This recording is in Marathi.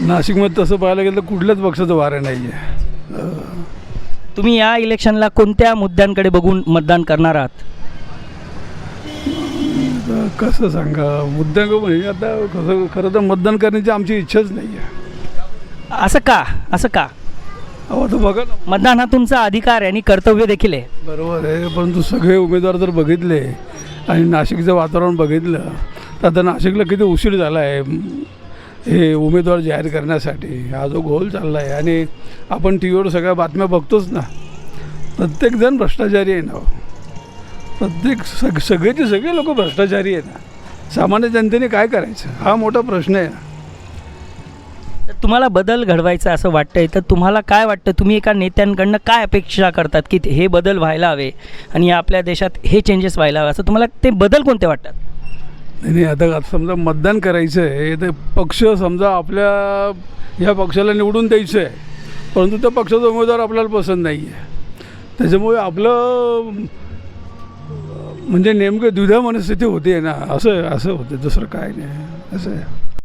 नाशिकमध्ये तसं पाहायला गेलं तर कुठल्याच पक्षाचं वारं नाही आहे तुम्ही या इलेक्शनला कोणत्या मुद्द्यांकडे बघून मतदान करणार आहात? कसं सांगा मुद्द्यांक म्हणजे आता कसं खरं तर मतदान करण्याची आमची इच्छाच नाही आहे असं का? असं का? अहो आता बघा ना. मतदान हा तुमचा अधिकार आहे आणि कर्तव्य देखील आहे. बरोबर आहे परंतु सगळे उमेदवार जर बघितले आणि नाशिकचं वातावरण बघितलं तर आता नाशिकला किती उशीर झाला आहे हे उमेदवार जाहीर करण्यासाठी हा जो घोल चालला आहे आणि आपण टी व्हीवर सगळ्या बातम्या बघतोच ना. प्रत्येकजण भ्रष्टाचारी आहे ना हो. प्रत्येक सग सगळेचे सगळे लोक भ्रष्टाचारी आहेत ना. सामान्य जनतेने काय करायचं? हा मोठा प्रश्न आहे ना. तुम्हाला बदल घडवायचा असं वाटतंय तर तुम्हाला काय वाटतं? तुम्ही एका नेत्यांकडनं काय अपेक्षा करतात की हे बदल व्हायला हवे आणि आपल्या देशात हे चेंजेस व्हायला हवे? असं तुम्हाला ते बदल कोणते वाटतात? नाही, आता आता समजा मतदान करायचं आहे तर पक्ष समजा आपल्या ह्या पक्षाला निवडून द्यायचं आहे परंतु त्या पक्षाचा उमेदवार आपल्याला पसंत नाही आहे. त्याच्यामुळे आपलं म्हणजे नेमकं द्विधा मनस्थिती होते ना असं असं होते दुसरं काय नाही असं आहे.